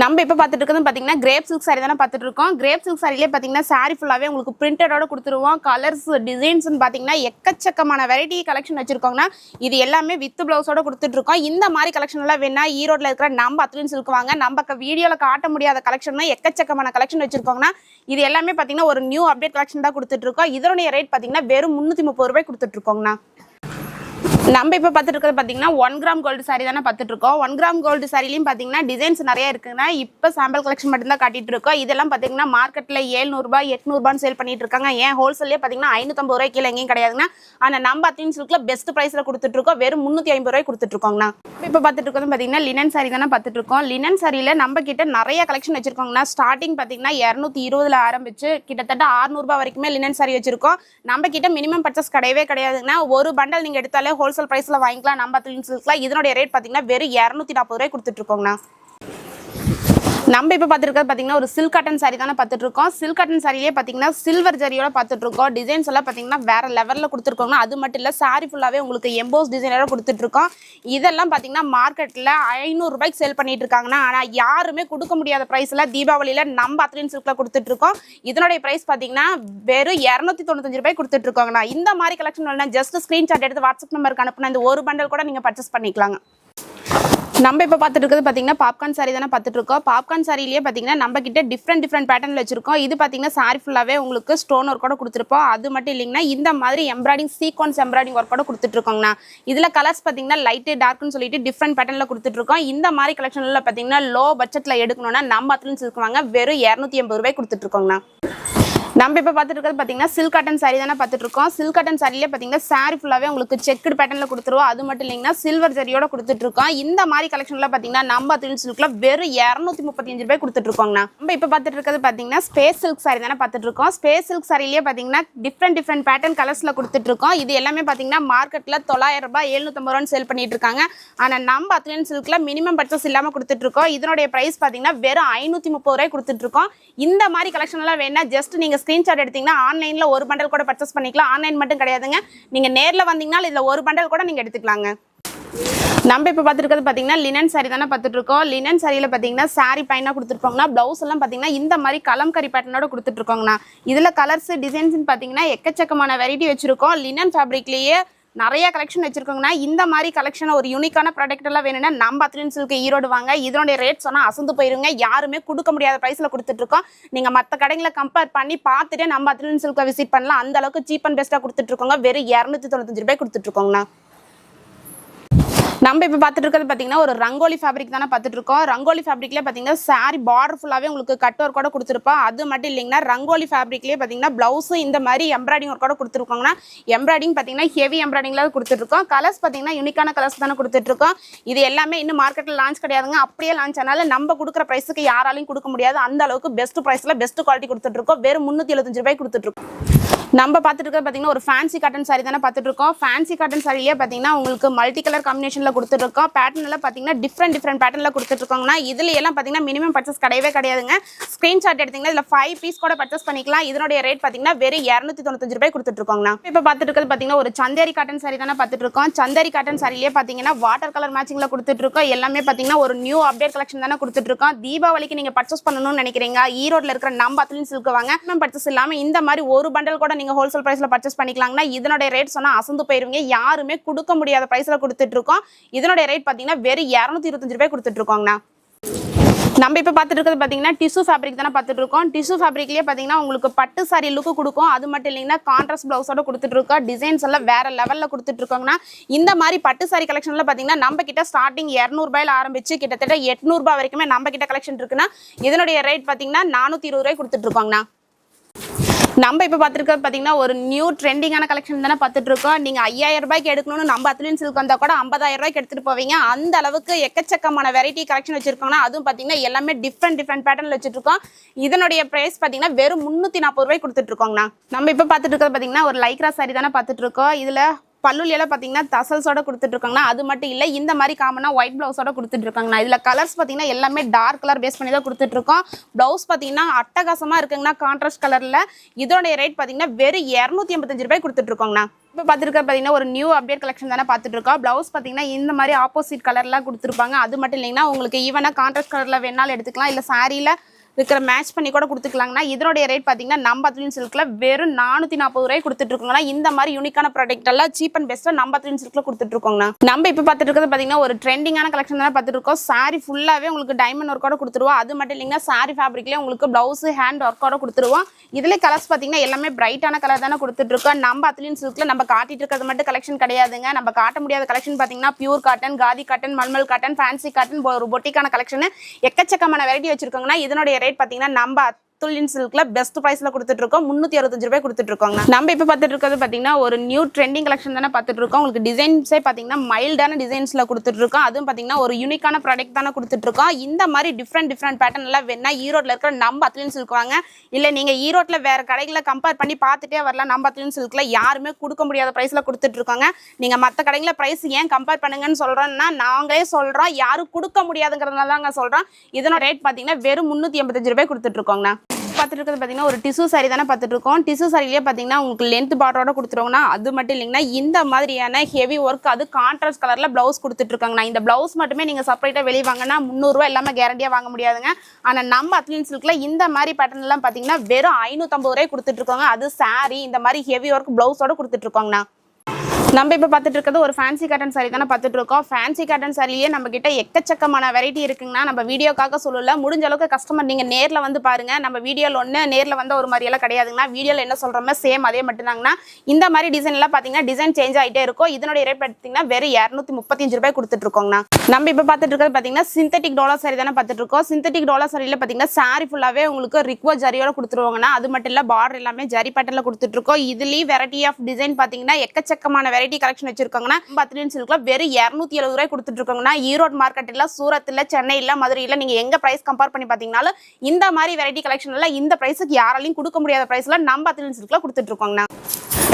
நம்ம இப்போ பார்த்துட்டு இருக்கிறது பார்த்தீங்கன்னா கிரேப் சில்க் சாரி தானே பார்த்துட்டு இருக்கோம். கிரேப் சில்க் சாரிலே பார்த்தீங்கன்னா சாரி ஃபுல்லாகவே உங்களுக்கு பிரிண்டடோட கொடுத்துருவோம். கலர்ஸ் டிசைன்ஸ்னு பார்த்தீங்கன்னா எக்கச்சக்கமான வெரைட்டி கலெக்ஷன் வச்சிருக்கோங்கன்னா இது எல்லாமே வித் பிளவுஸோட கொடுத்துட்டு இருக்கோம். இந்த மாதிரி கலெக்ஷன் எல்லாம் வேணா ஈரோட்டில் இருக்கிற நம்ம அத்லின் சில்க் வாங்க. நம்ம வீடியோவில் காட்ட முடியாத கலெக்ஷன் எக்கச்சக்கமான கலெக்ஷன் வச்சிருக்கோங்கன்னா இது எல்லாமே பார்த்தீங்கன்னா ஒரு நியூ அப்டேட் கலெக்ஷன் தான் கொடுத்துட்டு இருக்கோம். இதனுடைய ரேட் பார்த்தீங்கன்னா வெறும் முந்நூற்றி முப்பது ரூபாய் கொடுத்துட்டு இருக்கோங்கண்ணா. நம்ம இப்போ பார்த்துட்டு இருக்கிறது பார்த்தீங்கன்னா ஒன் கிராம் கோல்டு சாரி தானே பார்த்துட்டு இருக்கோம். ஒன் கிராம் கோல்டு சாரிலையும் பார்த்தீங்கன்னா டிசைன்ஸ் நிறைய இருக்குங்கன்னா இப்போ சாம்பிள் கலெக்ஷன் மட்டும்தான் காட்டிட்டு இருக்கோம். இதெல்லாம் பார்த்தீங்கன்னா மார்க்கெட்டில் ஏழ்நூறுபா எட்நூறுபான்னு சேல் பண்ணிட்டு இருக்காங்க. ஏன் ஹோல்சேலே பார்த்தீங்கன்னா ஐநூற்றம்பது ரூபாய் கீழே எங்கேயும் கிடையாதுன்னா ஆனால் நம்ம அத்தின் சில்கில் பெஸ்ட் ப்ரைஸில் கொடுத்துட்டு இருக்கோம். வெறும் முந்நூற்றி ஐம்பது ரூபாய் கொடுத்துட்டு இருக்கோங்கண்ணா. இப்போ பார்த்துட்டு இருக்கிறது பார்த்தீங்கன்னா லினன் சாரி தானே பார்த்துட்டு இருக்கோம். லினன் சாரியில் நம்ம கிட்ட நிறைய கலெக்ஷன் வச்சிருக்கோங்கண்ணா. ஸ்டார்டிங் பார்த்தீங்கன்னா இரநூத்தி இருபதுல ஆரம்பிச்சு கிட்டத்தட்ட ஆறுநூறுபா வரைக்குமே லினன் சாரி வச்சிருக்கோம். நம்ம கிட்ட மினிமம் பர்ச்சஸ் கிடையவே கிடையாதுங்கன்னா ஒரு பண்டல் நீங்கள் எடுத்தாலே ஹோல்சேல் ப்ரைஸில் வாங்கிக்கலாம் நம்ம த்ரீ சில்கில் இதனுடைய ரேட் பார்த்தீங்கன்னா வெறும் இரநூத்தி நாற்பது ரூபாய் கொடுத்துட்ருக்கோங்கண்ணா நம்ம இப்போ பார்த்துருக்கிறது பார்த்தீங்கன்னா ஒரு சில்க் காட்டன் சாரி தானே பார்த்துட்டு இருக்கோம் சில்க் காட்டன் சாரிலேயே பார்த்தீங்கன்னா சில்வர் ஜரியோட பார்த்துட்டு இருக்கோம் டிசைன்ஸ் எல்லாம் பார்த்தீங்கன்னா வேற லெவலில் கொடுத்துருக்கோங்க. அது மட்டும் இல்லை சாரி ஃபுல்லாகவே உங்களுக்கு எம்போஸ் டிசைனோட கொடுத்துட்ருக்கோம் இதெல்லாம் பார்த்தீங்கன்னா மார்க்கெட்டில் ஐநூறுரூபாய்க்கு சேல் பண்ணிட்டு இருக்காங்கன்னா ஆனால் யாருமே கொடுக்க முடியாத ப்ரைஸில் தீபாவளியில் நம்ம அத்லின் சில்கில் கொடுத்துட்ருக்கோம் இதனுடைய ப்ரைஸ் பார்த்தீங்கன்னா வெறும் இரநூத்தி தொண்ணூத்தஞ்சு ரூபாய் கொடுத்துட்ருக்கோங்கண்ணா இந்த மாதிரி கலெக்ஷன் வேணா ஜஸ்ட் ஸ்க்ரீன்ஷாட் எடுத்து வாட்ஸ்அப் நம்பருக்கு அனுப்புனா இந்த ஒரு பண்டல் கூட நீங்கள் பர்ச்சேஸ் பண்ணிக்கலாங்க. நம்ம இப்போ பார்த்துட்டு இருக்கிறது பார்த்தீங்கன்னா பாப்கார்ன் சாரி தானே பார்த்துட்டு இருக்கோம். பாப்கார்ன் சாரிலேயே பார்த்தீங்கன்னா நம்ம கிட்ட டிஃப்ரெண்ட் டிஃப்ரெண்ட் பேட்டர்னில் வச்சிருக்கோம். இது பார்த்தீங்கன்னா சாரி ஃபுல்லாகவே உங்களுக்கு ஸ்டோன் ஒர்க்கோட கொடுத்துருப்போம். அது மட்டும் இல்லைங்கன்னா இந்த மாதிரி எம்ப்ராய்டிங் சீக்வன்ஸ் எம்ப்ராய்டிங் ஒர்க்கோட கொடுத்துட்ருக்கோங்கண்ணா இதில் கலர்ஸ் பார்த்தீங்கன்னா லைட்டு டார்க்னு சொல்லிட்டு டிஃப்ரெண்ட் பேட்டர்னில் கொடுத்துட்ருக்கோம் இந்த மாதிரி கலெக்ஷனில் பார்த்தீங்கன்னா லோ பட்ஜெட்டில் எடுக்கணும்னா நம்ம அத்துலன்னு இருக்குவாங்க வெறும் இரநூத்தி எண்பது ரூபாய் கொடுத்துட்ருக்கோங்கண்ணா நம்ம இப்போ பார்த்துட்டு இருக்கிறது பார்த்தீங்கன்னா சில்க் காட்டன் சாரி தானே பார்த்துட்டு இருக்கோம். சில்க் காட்டன் சாரிலே பார்த்தீங்கன்னா சாரி ஃபுல்லாகவே உங்களுக்கு செக்குடு பேட்டர்னில் கொடுத்துருவோம். அது மட்டும் இல்லைங்கன்னா சில்வர் ஜரியோட கொடுத்துட்டு இருக்கோம். இந்த மாதிரி கலெக்ஷன்லாம் பார்த்தீங்கன்னா நம்ம தில் சில்கில் வெறும் இரநூத்தி முப்பத்தஞ்சு ரூபாய் கொடுத்துட்டு இருக்கோங்கண்ணா. நம்ம இப்போ பார்த்துட்டு இருக்கிறது பார்த்தீங்கன்னா ஸ்பேஸ் சில்க் சாரி தானே பார்த்துட்டு இருக்கோம். ஸ்பேஸ் சில்க் சாரிலேயே பார்த்தீங்கன்னா டிஃப்ரெண்ட் டிஃப்ரெண்ட் பேட்டர்ன் கலர்ஸில் கொடுத்துட்டு இருக்கோம். இது எல்லாமே பார்த்தீங்கன்னா மார்க்கெட்டில் தொள்ளாயிரம் ரூபாய் எழுநூத்தம்பது ரூபான்னு சேல் பண்ணிட்டு இருக்காங்க. ஆனால் நம்ம அத்லின் சில்கில் மினிமம் பர்ச்சேஸ் இல்லாமல் கொடுத்துட்டு இருக்கோம். இதனுடைய ப்ரைஸ் பார்த்தீங்கன்னா வெறும் ஐநூற்றி முப்பது ரூபாய் கொடுத்துட்டு இருக்கோம். இந்த மாதிரி கலெக்ஷன் எல்லாம் வேணா ஜஸ்ட் நீங்கள் ஸ்க்ரீன்ஷாட் எடுத்தீங்கன்னா ஆன்லைனில் ஒரு பண்டல் கூட பர்ச்சேஸ் பண்ணிக்கலாம். ஆன்லைன் மட்டும் கிடையாதுங்க. நீங்கள் நேரில் வந்தீங்கன்னா இதில் ஒரு பண்டல் கூட நீங்கள் எடுத்துக்கலாங்க. நம்ம இப்போ பார்த்துருக்கிறது பார்த்தீங்கன்னா லினன் சாரி தானே பார்த்துட்டு இருக்கோம் லினன் சாரியில் பார்த்தீங்கன்னா சாரி பையனாக கொடுத்துருப்பாங்கன்னா ப்ளவுஸ் எல்லாம் பார்த்தீங்கன்னா இந்த மாதிரி கலம்கரி பேட்டர்னோட கொடுத்துட்ருக்கோங்கண்ணா. இதில் கலர்ஸ் டிசைன்ஸ்னு பார்த்தீங்கன்னா எக்கச்சக்கமான வெரைட்டி வச்சுருக்கோம். லினன் ஃபேப்ரிக்லேயே நிறைய கலெக்ஷன் வச்சுருக்கோங்கண்ணா. இந்த மாதிரி கலெக்ஷன் ஒரு யூனிக்கான ப்ராடக்ட் எல்லாம் வேணும்னா நம்ம அத்லின் சில்க்கு ஈரோடு வாங்க. இதனுடைய ரேட் சொன்னால் அசந்து போயிருங்க. யாருமே கொடுக்க முடியாத ப்ரைஸில் கொடுத்துட்ருக்கோம். நீங்கள் மற்ற கடைகளை கம்பேர் பண்ணி பார்த்துட்டு நம்ம அத்லின் சில்கை விசிட் பண்ணலாம். அந்த அளவுக்கு சீப் அண்ட் பெஸ்ட்டாக கொடுத்துட்ருக்கோங்க. வெறும் இரநூத்தி தொண்ணூத்தஞ்சு ரூபாய் கொடுத்துட்ருக்கோங்கண்ணா. நம்ம இப்போ பார்த்துட்டு இருக்கிறது பார்த்தீங்கன்னா ஒரு ரங்கோலி ஃபேப்ரிக் தானே பார்த்துட்டு இருக்கோம் ரங்கோலி ஃபேப்ரிக்லேயே பார்த்தீங்கன்னா சாரி பார்டர் ஃபுல்லாகவே உங்களுக்கு கட் ஒர்க் கூட கொடுத்துருப்போம் அது மட்டும் இல்லைங்கன்னா ரங்கோலி ஃபேப்ரிக்லேயே பார்த்தீங்கன்னா ப்ளவுஸும் இந்த மாதிரி எம்ப்ராய்டிங் ஒர்க் கூட கொடுத்துருக்கோங்கன்னா எம்ப்ராய்டிங் பார்த்தீங்கன்னா ஹெவி எம்ப்ராய்டிங்கில் கொடுத்துட்ருக்கோம் கலர்ஸ் பார்த்தீங்கன்னா யூனிக்கான கலர்ஸ் தானே கொடுத்துட்ருக்கோம் இது எல்லாமே இன்னும் மார்க்கெட்டில் லான்ச் கிடையாதுங்க. அப்படியே லான்ச் ஆனாலும் நம்ம கொடுக்குற ப்ரைஸுக்கு யாராலையும் கொடுக்க முடியாது. அந்த அளவுக்கு பெஸ்ட் ப்ரைஸில் பெஸ்ட் குவாலிட்டி கொடுத்துட்ருக்கோம் வெறும் முந்நூற்றி எழுபத்தஞ்சு ரூபாய் கொடுத்துட்ருக்கோம் நம்ம பார்த்துட்டு இருக்கிறது பார்த்தீங்கன்னா ஒரு ஃபேன்சி காட்டன் சாரி தானே பார்த்துட்டு இருக்கோம். ஃபேன்சி காட்டன் சாரிலேயே பார்த்தீங்கன்னா உங்களுக்கு மல்டி கலர் காம்பினேஷனில் கொடுத்துருக்கோம் பேட்டர்னில் பார்த்தீங்கன்னா டிஃப்ரெண்ட் டிஃப்ரெண்ட் பேட்டர்னில் கொடுத்துருக்கோங்கன்னா இதுல எல்லாம் பார்த்தீங்கன்னா மினிமம் பர்ச்சஸ் கிடையவே கிடையாதுங்க. ஸ்க்ரீன்ஷாட் எடுத்தீங்கன்னா இதில் ஃபைவ் பீஸ் கூட பர்ச்சேஸ் பண்ணிக்கலாம். இதனுடைய ரேட் பார்த்தீங்கன்னா வெறும் இரநூத்தி தொண்ணூத்தஞ்சு ரூபாய் கொடுத்துருக்கோங்கண்ணா இப்போ பார்த்துட்டு இருக்கிறது பார்த்தீங்கன்னா ஒரு சந்தேரி காட்டன் சாரி தானே பார்த்துட்டு இருக்கோம். சந்தேரி காட்டன் சாரிலேயே பார்த்தீங்கன்னா வாட்டர் கலர் மேட்சிங்கில் கொடுத்துட்ருக்கோம் எல்லாமே பார்த்தீங்கன்னா ஒரு நியூ அப்டேட் கலெக்ஷன் தானே கொடுத்துட்ருக்கோம் தீபாவளிக்கு நீங்கள் பர்ச்சேஸ் பண்ணணும்னு நினைக்கிறீங்க ஈரோட்டில் இருக்கிற நம்ம அத்லின் சில்க்கு வாங்க. மினிமம் பர்ச்சேஸ் இல்லாமல் இந்த மாதிரி ஒரு பண்டல் கூட நீங்கள் நீங்கள் ஹோல்சேல் ப்ரைஸில் பர்ச்சேஸ் பண்ணிக்கலாங்கன்னா இதனுடைய ரேட் சொன்னால் அசந்து போயிருவீங்க. யாருமே கொடுக்க முடியாத ப்ரைஸில் கொடுத்துட்ருக்கோம். இதனுடைய ரேட் பார்த்தீங்கன்னா வெறும் இரநூத்தி இருபத்தஞ்சு ரூபாய் கொடுத்துட்ருக்கோங்கண்ணா. நம்ம இப்போ பார்த்துட்டு இருக்கிறது பார்த்தீங்கன்னா டிஷ்யூ ஃபேப்ரிக் தானே பார்த்துட்டு இருக்கோம் டிஷ்யூ ஃபேப்ரிக்லேயே பார்த்தீங்கன்னா உங்களுக்கு பட்டு சாரி லுக்கு கொடுக்கும். அது மட்டும் இல்லைங்கன்னா கான்ட்ராஸ்ட் ப்ளவுஸோட கொடுத்துட்டு இருக்கோம் டிசைன்ஸ் எல்லாம் வேற லெவலில் கொடுத்துட்டு இருக்கோங்கன்னா இந்த மாதிரி பட்டு சாரி கலெக்ஷனில் பார்த்தீங்கன்னா நம்ம கிட்ட ஸ்டார்டிங் இரநூறுபாயில் ஆரம்பிச்சு கிட்டத்தட்ட எட்நூறுபா வரைக்குமே நம்ம கிட்ட கலெக்ஷன் இருக்குன்னா இதனுடைய ரேட் பார்த்தீங்கன்னா நானூற்றி இருபது ரூபாய் கொடுத்துட்டு இருக்கோங்கண்ணா நம்ம இப்போ பார்த்துருக்கிறது பார்த்தீங்கன்னா ஒரு நியூ ட்ரெண்டிங்கான கலெக்ஷன் தானே பார்த்துட்டு இருக்கோம் நீங்கள் ஐயாயிரம் ரூபாய்க்கு எடுக்கணும்னு நம்ம அத்லின் சில்க் வந்தால் கூட ஐம்பதாயிரம் ரூபாய்க்கு எடுத்துகிட்டு போவீங்க. அந்த அளவுக்கு எக்கச்சக்கமான வெரைட்டி கலெக்ஷன் வச்சிருக்கோம்னா அதுவும் பார்த்தீங்கன்னா எல்லாமே டிஃப்ரெண்ட் டிஃப்ரெண்ட் பேட்டர்னில் வச்சுருக்கோம் இதனுடைய ப்ரைஸ் பார்த்தீங்கன்னா வெறும் முந்நூற்றி நாற்பது ரூபாய் கொடுத்துட்ருக்கோங்கண்ணா நம்ம இப்போ பார்த்துட்டு இருக்கிறது பார்த்தீங்கன்னா ஒரு லைக்ரா சாரி தானே பார்த்துட்டு இருக்கோம் இதில் பல்லுலியெல்லாம் பார்த்தீங்கன்னா தசல்ஸோட கொடுத்துட்ருக்காங்கண்ணா அது மட்டும் இல்லை இந்த மாதிரி காமனாக ஒயிட் ப்ளவுஸோட கொடுத்துட்ருக்காங்கண்ணா இதில் கலர்ஸ் பார்த்தீங்கன்னா எல்லாமே டார்க் கலர் பேஸ் பண்ணி தான் கொடுத்துட்ருக்கோம். ப்ளவுஸ் பார்த்தீங்கன்னா அட்டகாசமாக இருக்குங்கண்ணா கான்ட்ராஸ்ட் கலரில் இதோடைய ரேட் பார்த்தீங்கன்னா வெறும் இரநூத்தி ஐம்பத்தஞ்சு ரூபாய் கொடுத்துட்ருக்கோங்கண்ணா. இப்போ பார்த்துருக்க பார்த்தீங்கன்னா ஒரு நியூ அப்டேட் கலெக்ஷன் தானே பார்த்துட்டு இருக்கோம் ப்ளவுஸ் பார்த்தீங்கன்னா இந்த மாதிரி ஆப்போசிட் கலர்லாம் கொடுத்துருப்பாங்க. அது மட்டும் இல்லைங்கன்னா உங்களுக்கு ஈவனாக கான்ட்ராஸ்ட் கலரில் வேணாலும் எடுத்துக்கலாம். இல்லை சாரியில் இருக்கிற மேட்ச் பண்ணி கூட கொடுத்துக்கலாங்கண்ணா. இதனுடைய ரேட் பார்த்தீங்கன்னா நம்ம அத்லின் சில்கில் வெறும் நானூற்றி நாற்பது ரூபாய் கொடுத்துட்ருக்கோங்கண்ணா இந்த மாதிரி யூனிக்கான ப்ராடக்ட் எல்லாம் சீப் அண்ட் பெஸ்ட்டாக நம்ம அத்லின் சில்கில் கொடுத்துட்ருக்கோங்கண்ணா நம்ம இப்போ பார்த்துட்டு இருக்கிறது பார்த்தீங்கன்னா ஒரு ட்ரெண்டிங்கான கலெக்ஷன் தான் பார்த்துட்டு இருக்கோம் சாரி ஃபுல்லாகவே உங்களுக்கு டைமண்ட் ஒர்க்கோட கொடுத்துருவோம். அது மட்டும் இல்லைங்கன்னா சாரி ஃபேப்ரிக்லேயே உங்களுக்கு ப்ளவுஸு ஹேண்ட் ஒர்க்கோட கொடுத்துருவோம். இதில் கலர்ஸ் பார்த்தீங்கன்னா எல்லாமே பிரைட்டான கலர் தானே கொடுத்துட்ருக்கோம் நம்ம அத்லின் சில்கில் நம்ம காட்டிட்டு இருக்கிறது மட்டும் கலெக்ஷன் கிடையாதுங்க. நம்ம காட்ட முடியாத கலெக்ஷன் பார்த்தீங்கன்னா pure cotton khadi cotton mulmul cotton fancy cotton ஒரு பொட்டிக்கான கலெக்ஷன் எக்கச்சக்கமான வெரைட்டி வச்சிருக்கோங்கன்னா இதனுடைய ரேட் பார்த்தீங்கன்னா நம்ம துல்லியன் சில்க்ல பெஸ்ட் ப்ரைஸ்ல கொடுத்துட்டு இருக்கோம் முந்நூற்றி அறுபத்தஞ்சு ரூபாய் கொடுத்துட்டு இருக்கோங்க நம்ம இப்போ பார்த்துட்டு இருக்கிறது பார்த்தீங்கன்னா ஒரு நியூ ட்ரெண்டிங் கலெக்ஷன் தானே பார்த்துட்டு இருக்கோம் உங்களுக்கு டிசைன்ஸே பார்த்தீங்கன்னா மைல்டான டிசைன்ஸ்ல கொடுத்துட்டு இருக்கோம் அதுவும் பார்த்தீங்கன்னா ஒரு யூனிக்கான ப்ராடக்ட் தானே கொடுத்துட்டு இருக்கோம் இந்த மாதிரி டிஃப்ரெண்ட் டிஃப்ரெண்ட் பேட்டர்ன் எல்லாம் வேணா ஈரோட்ல இருக்கிற நம்ம அத்லின் சில்க் வாங்க. இல்லை நீங்க ஈரோட்ல வேற கடைகளை கம்பேர் பண்ணி பார்த்துட்டே வரலாம். நம்ம அத்லின் சில்க்ல யாருமே கொடுக்க முடியாத ப்ரைஸ்ல கொடுத்துட்டு இருக்கோங்க நீங்க மற்ற கடைங்கள ப்ரைஸ் ஏன் கம்பேர் பண்ணுங்கன்னு சொல்றோம்னா நாங்களே சொல்றோம். யாரும் கொடுக்க முடியாதுங்கிறதுனால தாங்க சொல்றோம். இதனோட ரேட் பார்த்தீங்கன்னா வெறும் முந்நூற்றி எண்பத்தஞ்சு ரூபாய் கொடுத்துட்டு இருக்கோங்கண்ணா பார்த்துட்டு இருக்கிறது பார்த்தீங்கன்னா ஒரு டிஷ்யூ சாரி தானே பார்த்துட்டு இருக்கோம் டிஷ்யூ சாரிலேயே பார்த்தீங்கன்னா உங்களுக்கு லென்த் பார்டரோட கொடுத்துருவாங்கன்னா அது மட்டும் இல்லைங்கன்னா இந்த மாதிரியான ஹெவி ஒர்க் அது கான்ட்ராஸ்ட் கலரில் ப்ளவுஸ் கொடுத்துட்ருக்காங்கண்ணா இந்த ப்ளவுஸ் மட்டுமே நீங்கள் செப்பரேட்டாக வெளியே வாங்கினா முந்நூறுரூவா எல்லாமே கேரண்டியாக வாங்க முடியாதுங்க. ஆனால் நம்ம அத்லீன் சில்கில் இந்த மாதிரி பேட்டர்ன்லாம் எல்லாம் பார்த்தீங்கன்னா வெறும் ஐநூற்றம்பது ரூபாய் கொடுத்துட்ருக்காங்க அது சாரி இந்த மாதிரி ஹெவி ஒர்க் ப்ளவுஸோட கொடுத்துட்ருக்காங்கண்ணா நம்ம இப்போ பார்த்துட்டு இருக்கிறது ஒரு ஃபேன்சி காட்டன் சாரி தானே பார்த்துட்டு இருக்கோம். ஃபேன்சி காட்டன் சாரிலேயே நம்ம கிட்ட எக்கச்சக்கமான வெரைட்டி இருக்குங்கன்னா நம்ம வீடியோக்காக சொல்லல. முடிஞ்ச அளவுக்கு கஸ்டமர் நீங்கள் நேரில் வந்து பாருங்க. நம்ம வீடியோவில் ஒன்று நேரில் வந்த ஒரு மாதிரியெல்லாம் கிடையாதுங்கண்ணா. வீடியோவில் என்ன சொல்கிறோமோ சேம் அதே மட்டும்தாங்கன்னா இந்த மாதிரி டிசைன்லாம் பார்த்தீங்கன்னா டிசைன் சேஞ்ச் ஆகிட்டே இருக்கும். இதனுடைய ரேட் பார்த்தீங்கன்னா வெறும் இரநூத்தி முப்பத்தஞ்சு ரூபாய் கொடுத்துட்டு இருக்கோங்கண்ணா. நம்ம இப்போ பார்த்துட்டு இருக்கிறது பார்த்தீங்கன்னா சிந்தட்டிக் டோலர் சாரி தானே பார்த்துட்டு இருக்கோம். சிந்தட்டிக் டோலர் சாரியில் பார்த்தீங்கன்னா சாரி ஃபுல்லாகவே உங்களுக்கு ரிக்வோ ஜரியோட கொடுத்துருவாங்கண்ணா. அது மட்டும் இல்லை பார்டர் எல்லாமே ஜரி பேட்டர்ல கொடுத்துட்டு இருக்கோம். இதுலேயும் வெரைட்டி ஆஃப் டிசைன் பார்த்தீங்கன்னா எக்கச்சக்கமான வெரைட்டி கலெக்ஷன் வச்சிருக்காங்கன்னா பத்ரின் சில்க்ல வெறும் இரநூத்தி எழுபது ரூபாய் கொடுத்துட்டு இருக்காங்கன்னா ஈரோடு மார்க்கெட்டில் சூரத்தில் சென்னையில் மதுரையில் நீங்கள் எங்கே ப்ரைஸ் கம்பேர் பண்ணி பார்த்தீங்கனாலும் இந்த மாதிரி வெரைட்டி கலெக்ஷன் எல்லாம் இந்த ப்ரைஸுக்கு யாராலையும் கொடுக்க முடியாத ப்ரைஸில் நம்ம பத்ரின் சில்க்ல கொடுத்துட்டு இருக்கோங்கண்ணா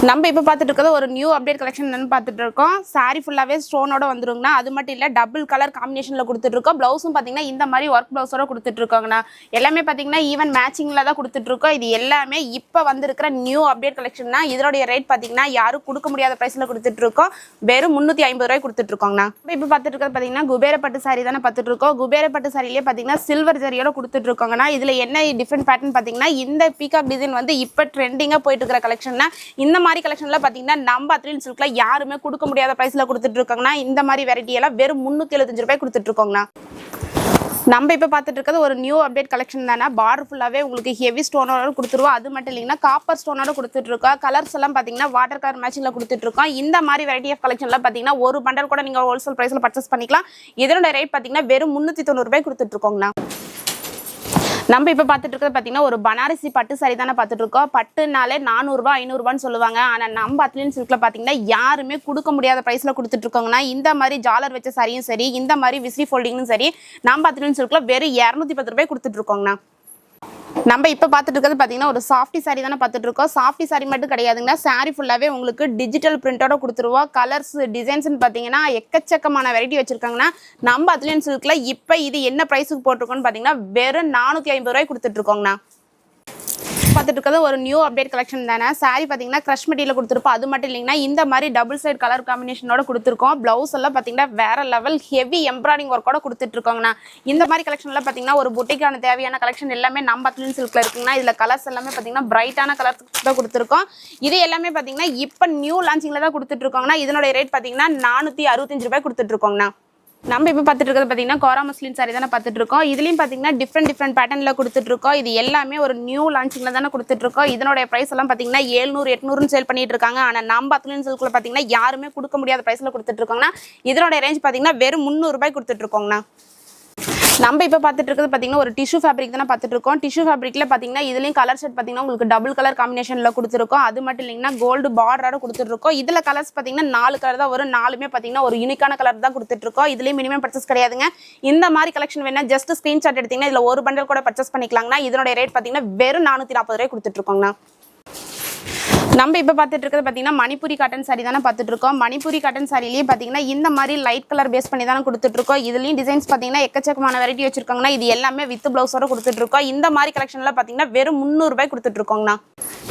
நம்ம இப்போ பார்த்துட்டு இருக்கிறது ஒரு நியூ அப்டேட் கலெக்ஷன் என்னன்னு பார்த்துட்டு இருக்கோம். சாரி ஃபுல்லாகவே ஸ்டோனோட வந்துருங்கண்ணா. அது மட்டும் இல்லை டபுள் கலர் காம்பினேஷனில் கொடுத்துட்ருக்கோம் ப்ளவுஸும் பார்த்தீங்கன்னா இந்த மாதிரி ஒர்க் ப்ளவுஸோட கொடுத்துட்ருக்கோங்கண்ணா எல்லாமே பார்த்தீங்கன்னா ஈவன் மேட்சிங்கில் தான் கொடுத்துட்ருக்கோம் இது எல்லாமே இப்போ வந்திருக்கிற நியூ அப்டேட் கலெக்ஷன்னா இதனுடைய ரேட் பார்த்தீங்கன்னா யாரும் கொடுக்க முடியாத ப்ரைஸில் கொடுத்துட்ருக்கோம் வெறும் முந்நூற்றி ஐம்பது ரூபாய் கொடுத்துட்ருக்கோங்கண்ணா இப்போ இப்போ பார்த்துட்டு இருக்கிறது பார்த்தீங்கன்னா குபேரப்பட்டு சாரி தானே பார்த்துட்ருக்கோம் குபேரப்பட்டு சாரிலேயே பார்த்தீங்கன்னா சில்வர் ஜரியோட கொடுத்துட்ருக்கோங்கண்ணா இதில் என்ன டிஃப்ரெண்ட் பேட்டர்ன் பார்த்தீங்கன்னா இந்த பீகாக் டிசைன் வந்து இப்போ ட்ரெண்டிங்காக போயிட்டு இருக்கிற கலெக்ஷன்னா இந்த மாதிரி மாதிரி கலெக்ஷன்ல பார்த்தீங்கன்னா நம்ம அத்ரின் சில்க்ல யாருமே கொடுக்க முடியாத ப்ரைஸில் கொடுத்துட்டு இருக்காங்கன்னா இந்த மாதிரி வெரைட்டி எல்லாம் வெறும் முந்நூற்றி எழுபத்தஞ்சு ரூபாய் கொடுத்துட்டு இருக்கோங்கண்ணா. நம்ம இப்போ பார்த்துட்டு இருக்கிறது ஒரு நியூ அப்டேட் கலெக்ஷன் தானே. பார்டர் ஃபுல்லாகவே உங்களுக்கு ஹெவி ஸ்டோனோட கொடுத்துருவோம் அது மட்டும் இல்லைங்கன்னா காப்பர் ஸ்டோனோட கொடுத்துட்டு இருக்கோம் கலர்ஸ் எல்லாம் பார்த்தீங்கன்னா வாட்டர் கலர் மேட்சிங்கில் கொடுத்துட்டு இருக்கோம். இந்த மாதிரி வெரைட்டி ஆஃப் கலெக்ஷன்லாம் பார்த்தீங்கன்னா ஒரு பண்டல் கூட நீங்கள் ஹோல்சேல் ப்ரைஸில் பர்ச்சேஸ் பண்ணிக்கலாம். இதனோட ரேட் பார்த்தீங்கன்னா வெறும் முந்நூற்றி தொண்ணூறு ரூபாய் கொடுத்துட்டு இருக்கோங்கண்ணா. நம்ம இப்போ பார்த்துட்டு இருக்கிறது பார்த்தீங்கன்னா ஒரு பனாரசி பட்டு சாரி தானே பார்த்துட்டு இருக்கோம். பட்டுனாலே நானூறுரூவா ஐநூறுரூவான்னு சொல்லுவாங்க. ஆனால் நம்ம அத்லின் சில்கில் பார்த்தீங்கன்னா யாருமே கொடுக்க முடியாத ப்ரைஸில் கொடுத்துட்டு இருக்கோங்கன்னா இந்த மாதிரி ஜாலர் வச்ச சாரியும் சரி இந்த மாதிரி விசிறி ஃபோல்டிங்கும் சரி நம்ம அத்லின் சில்கில் வெறும் இரநூத்தி பத்து ரூபாய் கொடுத்துட்டு இருக்கோங்கண்ணா. நம்ம இப்போ பார்த்துட்டு இருக்கிறது பார்த்தீங்கன்னா ஒரு சாஃப்டி சாரி தானே பார்த்துட்டு இருக்கோம். சாஃப்டி சாரி மட்டும் கிடையாதுங்கன்னா சாரி ஃபுல்லாகவே உங்களுக்கு டிஜிட்டல் பிரிண்டோட கொடுத்துருவோம் கலர்ஸ் டிசைன்ஸ்னு பார்த்தீங்கன்னா எக்கச்சக்கமான வெரைட்டி வச்சிருக்காங்கன்னா நம்ம அத்லியன் சில்கில் இப்போ இது என்ன ப்ரைஸுக்கு போட்டிருக்கோன்னு பார்த்தீங்கன்னா வெறும் நானூற்றி ஐம்பது ரூபாய் கொடுத்துட்ருக்கோங்கண்ணா பார்த்துட்டு இருக்கிறது ஒரு நியூ அப்டேட் கலெக்ஷன் தானே. சாரி பார்த்தீங்கன்னா க்ரஷ் மெட்டீரியல் கொடுத்துருப்போம் அது மட்டும் இல்லைங்கன்னா இந்த மாதிரி டபுள் சைடு கலர் காம்பினேஷனோட கொடுத்துருக்கோம். ப்ளவுஸ் எல்லாம் பார்த்தீங்கன்னா வேற லெவல் ஹெவி எம்ப்ராய்டிங் ஒர்க்கோட கொடுத்துட்ருக்கோங்கண்ணா இந்த மாதிரி கலெக்ஷனில் பார்த்தீங்கன்னா ஒரு புட்டிக்கான தேவையான கலெக்ஷன் எல்லாமே நம்ம அத்லின் சில்கில் இருக்குங்கன்னா இதில் கலர்ஸ் எல்லாமே பார்த்தீங்கன்னா பிரைட்டான கலர்ஸ் தான் கொடுத்துருக்கோம். இது எல்லாமே பார்த்தீங்கன்னா இப்போ நியூ லான்ச்சிங்கில் தான் கொடுத்துட்ருக்கோங்கண்ணா இதனுடைய ரேட் பார்த்தீங்கன்னா நானூற்றி அறுபத்தஞ்சு ரூபாய் கொடுத்துட்ருக்கோங்கண்ணா நம்ம இப்போ பார்த்துட்டு இருக்கிறது பார்த்தீங்கன்னா கோரா முஸ்லீம் சாரி தானே பார்த்துட்டு இருக்கோம் இதுலையும் பார்த்தீங்கன்னா டிஃப்ரெண்ட் டிஃப்ரெண்ட் பேட்டர்னில் கொடுத்துட்டு இருக்கோம் இது எல்லாமே ஒரு நியூ லான்ச்சிங்கில் தானே கொடுத்துட்டு இருக்கோம் இதனுடைய ப்ரைஸ் எல்லாம் பார்த்தீங்கன்னா ஏழ்நூறு எட்நூறுன்னு சேல் பண்ணிட்டு இருக்காங்க. ஆனால் நம்ம அத்லீன் சில்குள்ள பார்த்தீங்கன்னா யாருமே கொடுக்க முடியாத ப்ரைஸில் கொடுத்துட்டு இருக்காங்கன்னா இதனுடைய ரேஞ்ச் பார்த்தீங்கன்னா வெறும் முந்நூறுபாய் கொடுத்துட்டு இருக்கோங்கண்ணா நம்ம இப்போ பார்த்துட்டு இருக்கிறது பார்த்தீங்கன்னா ஒரு டிஷ்யூ ஃபேப்ரிக் தானே பார்த்துட்டு இருக்கோம். டிஷ்யூ ஃபேப்ரிக்கில் பார்த்தீங்கன்னா இதுலேயும் கலர் செட் பார்த்தீங்கன்னா உங்களுக்கு டபுள் கலர் காம்பினேஷனில் கொடுத்துருக்கோம். அது மட்டும் இல்லைங்கன்னா கோல்டு பார்டரோட கொடுத்துருக்கோம். இதில் கலர்ஸ் பார்த்தீங்கன்னா நாலு கலர் தான் வரும். நாலுமே பார்த்தீங்கன்னா ஒரு யூனிக்கான கலர் தான் கொடுத்துட்ருக்கோம் இதுலேயும் மினிமம் பர்ச்சேஸ் கிடையாதுங்க. இந்த மாதிரி கலெக்ஷன் வேணால் ஜஸ்ட் ஸ்க்ரீன்ஷாட் எடுத்தீங்கன்னா இதில் ஒரு பண்டல் கூட பர்ச்சேஸ் பண்ணிக்கலாங்கன்னா இதனுடைய ரேட் பார்த்தீங்கன்னா வெறும் நானூற்றி நாற்பது ரூபாய் கொடுத்துட்ருக்கோங்கண்ணா நம்ம இப்போ பார்த்துட்டு இருக்கிறது பார்த்தீங்கன்னா மணிப்பூரி காட்டன் சாரி தானே பார்த்துட்டு இருக்கோம். காட்டன் சாரிலேயே பார்த்தீங்கன்னா இந்த மாதிரி லைட் கலர் பேஸ் பண்ணி தானே கொடுத்துட்ருக்கோம் இதுலேயும் டிசைன்ஸ் பார்த்தீங்கன்னா எக்கச்சக்கமான வெரைட்டி வச்சிருக்காங்கன்னா இது எல்லாமே வித் ப்ளவுஸோட கொடுத்துட்ருக்கோம் இந்த மாதிரி கலெக்ஷன்ல பார்த்தீங்கன்னா வெறும் முந்நூறுபாய் கொடுத்துட்ருக்கோங்கண்ணா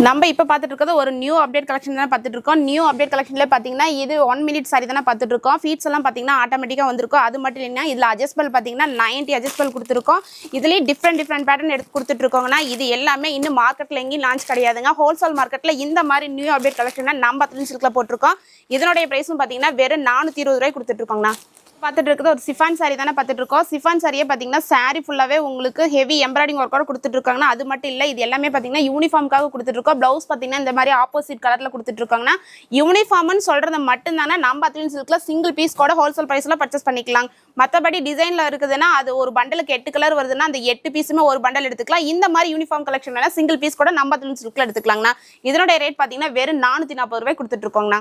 நம்ம இப்போ பார்த்துட்டு இருக்கிறது ஒரு நியூ அப்டேட் கலெக்ஷன் தானே பார்த்துட்டு இருக்கோம். நியூ அப்டேட் கலெக்ஷனில் பார்த்தீங்கன்னா இது ஒன் மினிட் சாரி தானே பார்த்துட்டு இருக்கோம். ஃபீட்ஸ் எல்லாம் பார்த்தீங்கன்னா ஆட்டோமேட்டிக்காக வந்திருக்கும். அது மட்டும் இல்லைன்னா இதில் அட்ஜஸ்ட்பல் பார்த்தீங்கன்னா நைன்ட்டி அட்ஜஸ்ட்பல் கொடுத்துருக்கோம். இதுலேயும் டிஃப்ரெண்ட் டிஃப்ரெண்ட் பேட்டர்ன் எடுத்து கொடுத்துட்ருக்கோங்கன்னா இது எல்லாமே இன்னும் மார்க்கெட்டில் எங்கேயும் லான்ச் கிடையாதுங்க. ஹோல்சேல் மார்க்கெட்டில் இந்த மாதிரி நியூ அப்டேட் கலெக்ஷன் நம்ம அத்தனை சில்கில் போட்டிருக்கோம். இதனுடைய ப்ரைஸும் பார்த்தீங்கன்னா வெறும் நானூற்றி இருபது ரூபாய் கொடுத்துட்ருக்கோங்கண்ணா பார்த்துட்டு இருக்கிறது ஒரு சிஃபான் சாரீ தானே பார்த்துட்டு இருக்கோம் சிஃபான் சாரியே பார்த்தீங்கன்னா சாரீ ஃபுல்லாகவே உங்களுக்கு ஹெவி எம்ப்ராய்டிங் ஒர்க்கோட கொடுத்துட்ருக்காங்கன்னா அது மட்டும் இல்லை இது எல்லாமே பார்த்தீங்கன்னா யூனிஃபார்முக்காக கொடுத்துட்ருக்கோம் ப்ளவுஸ் பார்த்தீங்கன்னா இந்த மாதிரி ஆப்போசிட் கலரில் கொடுத்துட்ருக்காங்கன்னா யூனிஃபார்ம்னு சொல்கிறது மட்டும்தானே நம்ம அத்லின் சில்கில் சிங்கிள் பீஸ் கூட ஹோல்சேல் ப்ரைஸில் பர்ச்சேஸ் பண்ணிக்கலாம். மற்றபடி டிசைனில் இருக்குதுன்னா அது ஒரு பண்டலுக்கு எட்டு கலர் வருதுன்னா அந்த எட்டு பீஸுமே ஒரு பண்டல் எடுத்துக்கலாம். இந்த மாதிரி யூனிஃபார்ம் கலெக்ஷன் வேணால் சிங்கிள் பீஸ் கூட நம்ம அத்லின் சில்கில் எடுத்துக்கலாங்கண்ணா. இதனுடைய ரேட் பார்த்தீங்கன்னா வெறும் நானூற்றி நாற்பது ரூபாய் கொடுத்துட்ருக்கோங்கண்ணா